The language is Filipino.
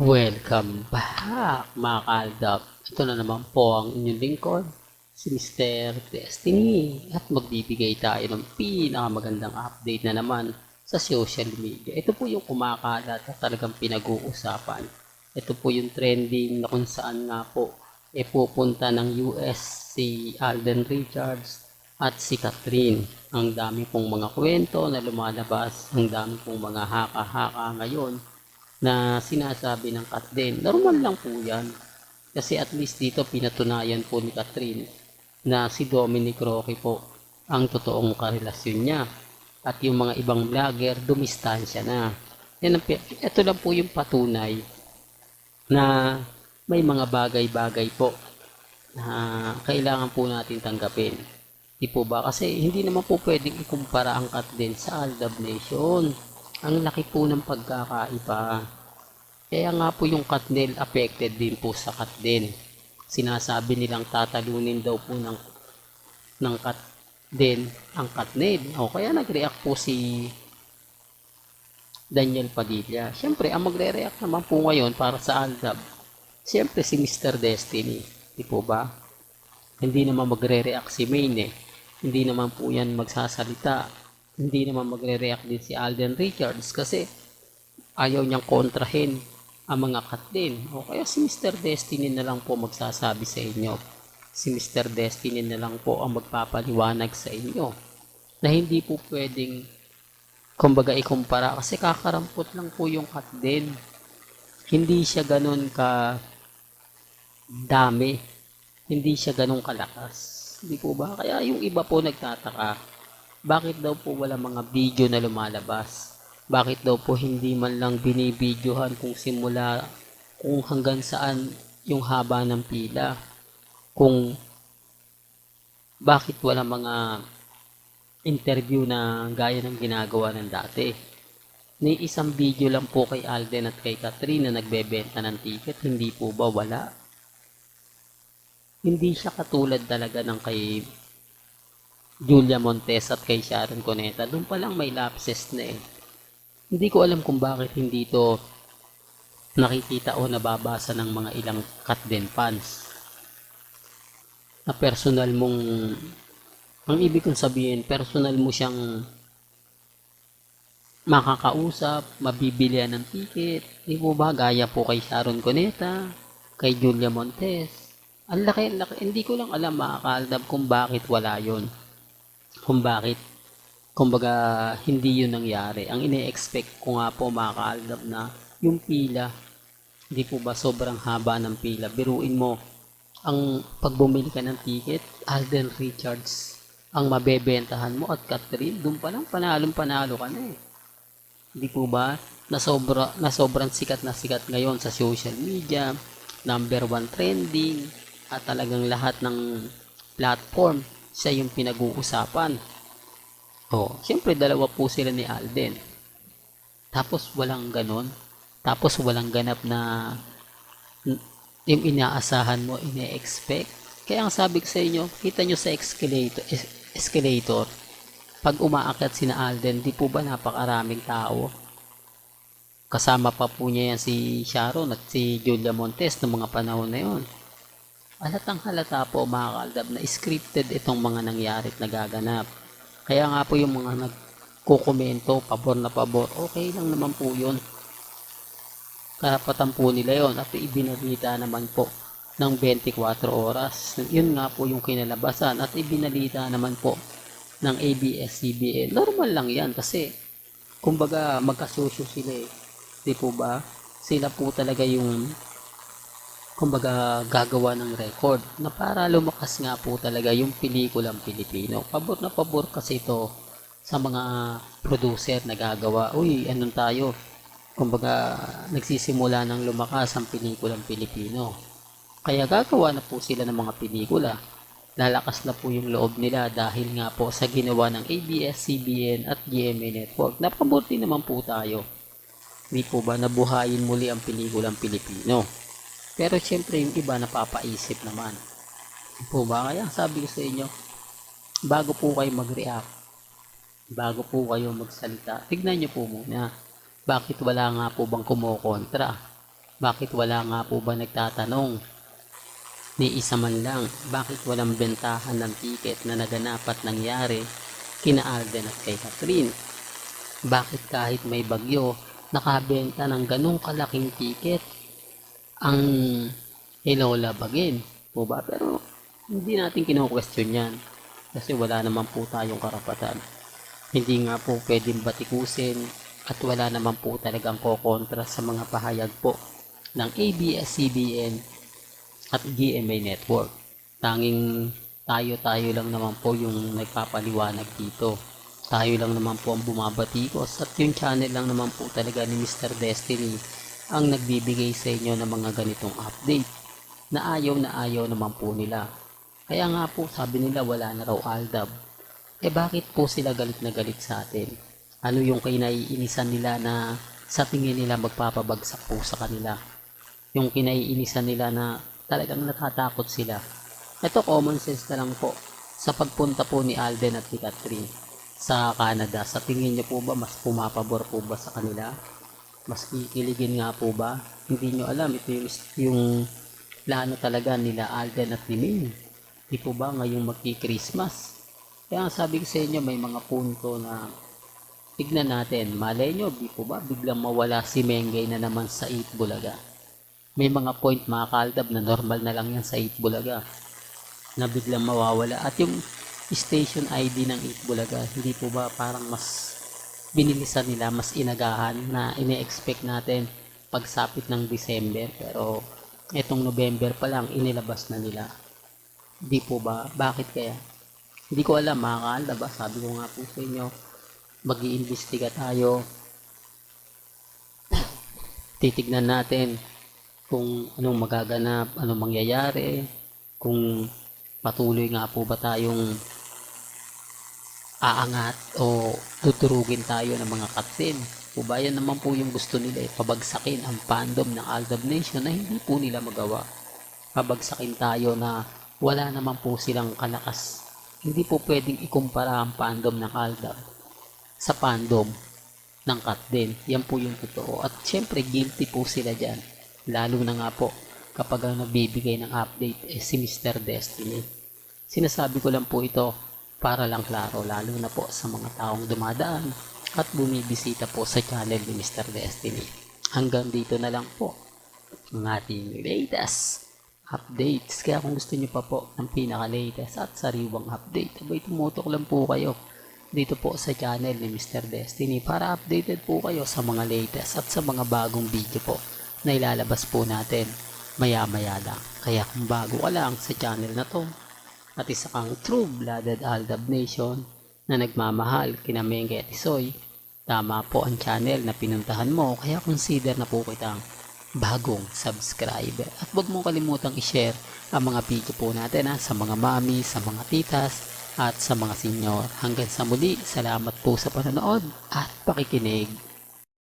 Welcome back mga kaaldap. Ito na naman po ang inyong lingkod, si Mr. Destiny. At magbibigay tayo ng pinakamagandang update na naman sa social media. Ito po yung kumakalat at talagang pinag-uusapan. Ito po yung trending na kung saan nga po e pupunta ng US si Alden Richards at si Catherine. Ang dami pong mga kwento na lumalabas, ang dami pong mga haka-haka ngayon na sinasabi ng din. Normal lang po yan. Kasi at least dito pinatunayan po ni Catherine na si Dominic Roque po ang totoong karelasyon niya. At yung mga ibang vlogger, dumistansya na. Yan ang, ito lang po yung patunay na may mga bagay-bagay po na kailangan po natin tanggapin. Di po ba? Kasi hindi naman po pwedeng ikumpara ang din sa Aldab Nation. Ang laki po ng pagkakaiba. Kaya nga po yung Katnel affected din po sa Katden. Sinasabi nilang tatalunin daw po ng ng Kat din ang Katnel. O kaya nag-react po si Daniel Padilla. Siyempre, ang magre-react naman po ngayon para sa Aldab, siyempre si Mr. Destiny. Di po ba? Hindi naman magre-react si Maine eh. Hindi naman po yan magsasalita. Hindi naman magre-react din si Alden Richards kasi ayaw niyang kontrahin ang mga kat din. O kaya si Mr. Destiny na lang po magsasabi sa inyo. Si Mr. Destiny na lang po ang magpapaliwanag sa inyo na hindi po pwedeng kumbaga ikumpara kasi kakarampot lang po yung kat din. Hindi siya ganun ka dami. Hindi siya ganun kalakas. Hindi po ba? Kaya yung iba po nagtataka, bakit daw po wala mga video na lumalabas? Bakit daw po hindi man lang binibidyohan kung simula, kung hanggang saan yung haba ng pila? Kung bakit wala mga interview na gaya ng ginagawa ng dati? Ni isang video lang po kay Alden at kay Catherine na nagbebenta ng ticket, hindi po ba wala? Hindi siya katulad talaga ng kay Julia Montes at kay Sharon Cuneta. Doon pa lang may lapses na eh. Hindi ko alam kung bakit hindi to nakikita o nababasa ng mga ilang Katden fans. Na personal mong ang ibig kong sabihin, personal mo siyang makakausap, mabibilian ng ticket. Di po ba? Gaya po kay Sharon Cuneta, kay Julia Montes. Ang laki, ang laki. Hindi ko lang alam mga kaaldab kung bakit wala yon Kung bakit, kumbaga, hindi yun nangyari. Ang ine-expect ko nga po mga kaaldab na yung pila, hindi po ba sobrang haba ng pila. Biruin mo, ang pag bumili ka ng ticket, Alden Richards ang mabebentahan mo at Catherine, doon pa lang panalong panalo ka na eh. Hindi po ba? Na, sobra, na sobrang sikat na sikat ngayon sa social media, number one trending, at talagang lahat ng platform, siya yung pinag-uusapan. Oh, siyempre dalawa po sila ni Alden. Tapos walang ganon. Tapos walang ganap na yung inaasahan mo, ine-expect. Kaya ang sabi ko sa inyo, kita nyo sa escalator, es- escalator, pag umaakyat si Alden, di po ba napakaraming tao? Kasama pa po niya yan si Sharon at si Julia Montes ng mga panahon na yon. Halatang halata po mga kaldab na scripted itong mga nangyari at nagaganap. Kaya nga po yung mga nagkukomento, pabor na pabor, okay lang naman po yun. Karapatan po nila yon at ibinalita naman po ng 24 oras. Yun nga po yung kinalabasan at ibinalita naman po ng ABS-CBN. Normal lang yan kasi kumbaga magkasosyo sila eh. Di po ba? Sila po talaga yung kumbaga gagawa ng record na para lumakas nga po talaga yung pelikulang Pilipino. Pabor na pabor kasi ito sa mga producer na gagawa. Uy, anong tayo? Kumbaga nagsisimula ng lumakas ang pelikulang Pilipino. Kaya gagawa na po sila ng mga pelikula. Lalakas na po yung loob nila dahil nga po sa ginawa ng ABS-CBN at GMA Network. Napabuti naman po tayo. Hindi po ba nabuhayin muli ang pelikulang Pilipino? Pero syempre yung iba napapaisip naman. Po ba? Kaya sabi ko sa inyo, bago po kayo mag-react, bago po kayo magsalita, tignan nyo po muna bakit wala nga po bang kumukontra Bakit wala nga po ba nagtatanong? Ni isa man lang, bakit walang bentahan ng tiket na naganap at nangyari kina Alden at kay Catherine? Bakit kahit may bagyo, nakabenta ng ganong kalaking tiket ang Ilola Bagin? Po ba? Pero hindi natin kino-question yan kasi wala naman po tayong karapatan. Hindi nga po pwedeng batikusin at wala naman po talagang kokontra sa mga pahayag po ng ABS-CBN at GMA Network. Tanging tayo-tayo lang naman po yung nagpapaliwanag dito. Tayo lang naman po ang bumabatikos at yung channel lang naman po talaga ni Mr. Destiny ang nagbibigay sa inyo ng mga ganitong update na ayaw na ayaw naman po nila. Kaya nga po sabi nila wala na raw Aldab. Eh bakit po sila galit na galit sa atin? Ano yung kinaiinisan nila na sa tingin nila magpapabagsak po sa kanila? Yung kinaiinisan nila na talagang natatakot sila. Ito common sense na lang po sa pagpunta po ni Alden at ni Catherine sa Canada. Sa tingin niyo po ba mas pumapabor po ba sa kanila? Mas kikiligin nga po ba? Hindi nyo alam. Ito yung, yung plano talaga nila Alden at ni Ming. Di po ba ngayong magki-Christmas? Kaya sabi ko sa inyo may mga punto na tignan natin. Malay nyo, di po ba biglang mawala si Mengay na naman sa 8 Bulaga? May mga point mga kaldab na normal na lang yan sa 8 Bulaga na biglang mawawala. At yung station ID ng 8 Bulaga, hindi po ba parang mas binilisan nila, mas inagahan na ine-expect natin pagsapit ng December. Pero etong November pa lang, inilabas na nila. Di po ba? Bakit kaya? Hindi ko alam, mga kaalda ba? Sabi ko nga po sa inyo, mag iimbestiga tayo. Titignan natin kung anong magaganap, anong mangyayari, kung patuloy nga po ba tayong aangat o tuturugin tayo ng mga kapsin. O ba yan naman po yung gusto nila eh, pabagsakin ang fandom ng Aldab Nation na hindi po nila magawa. Pabagsakin tayo na wala naman po silang kalakas. Hindi po pwedeng ikumpara ang fandom ng Aldab sa fandom ng Kat din. Yan po yung totoo. At syempre guilty po sila dyan. Lalo na nga po kapag ang nagbibigay ng update eh, si Mr. Destiny. Sinasabi ko lang po ito para lang klaro lalo na po sa mga taong dumadaan at bumibisita po sa channel ni Mr. Destiny. Hanggang dito na lang po ang ating latest updates. Kaya kung gusto nyo pa po ng pinaka-latest at sariwang update, abay tumutok lang po kayo dito po sa channel ni Mr. Destiny para updated po kayo sa mga latest at sa mga bagong video po na ilalabas po natin maya maya lang. Kaya kung bago ka lang sa channel na to at isa kang true-blooded Aldab Nation na nagmamahal kina Mengke at Isoy, tama po ang channel na pinuntahan mo kaya consider na po kitang bagong subscriber. At huwag mong kalimutang i-share ang mga video po natin ha, sa mga mami, sa mga titas, at sa mga senyor. Hanggang sa muli, salamat po sa panonood at pakikinig.